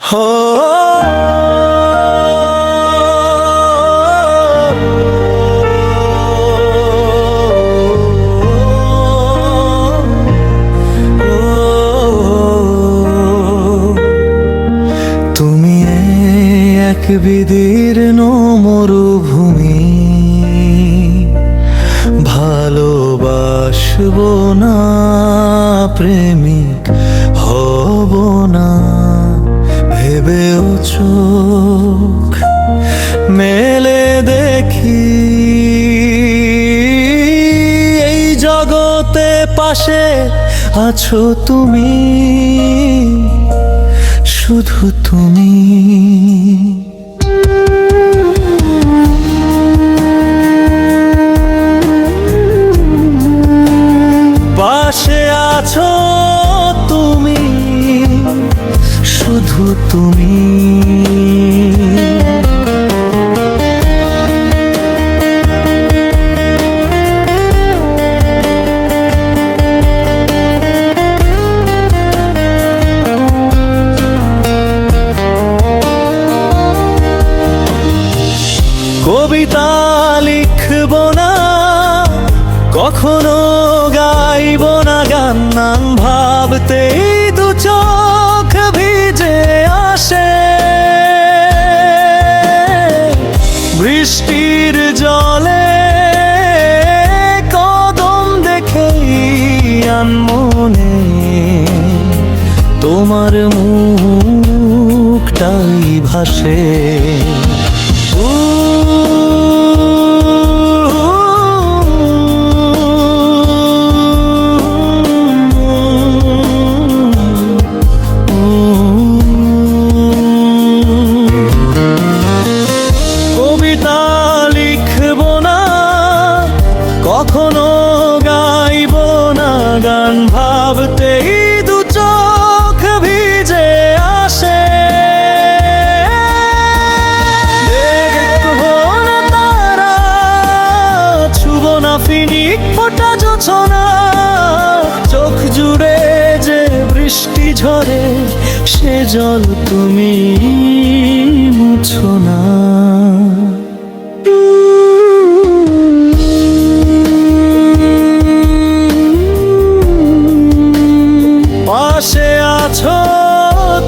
হো তুমি এক বিদীর্ণ মরুভূমি। ভালোবাসবো না প্রেমিক হব না। ভেবেও চোখ মেলে দেখি। এই জগতে পাশে আছো তুমি শুধু তুমি। পাশে আছো তুমি। কবিতা লিখব না কখনো গাইব না গান নাম ভাবতেই মুখটাই ভাসে। কবিতা লিখব না কখনো জোছনা চোখ জুড়ে যে বৃষ্টি ঝরে, সে জল তুমি মুছো না। পাশে আছো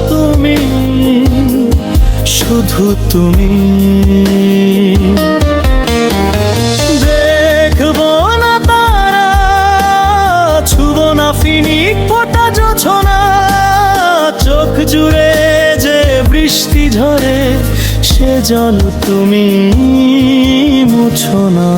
তুমি, শুধু তুমি। ফিনিক ফোটা জোছনা চোখ জুড়ে যে বৃষ্টি ঝরে সে জল তুমি মুছো না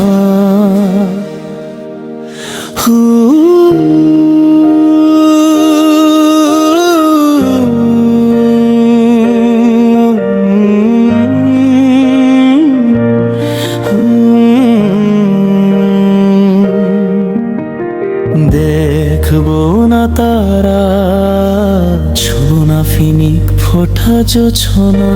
দেখব না তারা ছোনা ফিনিক ফোটা জোছনা।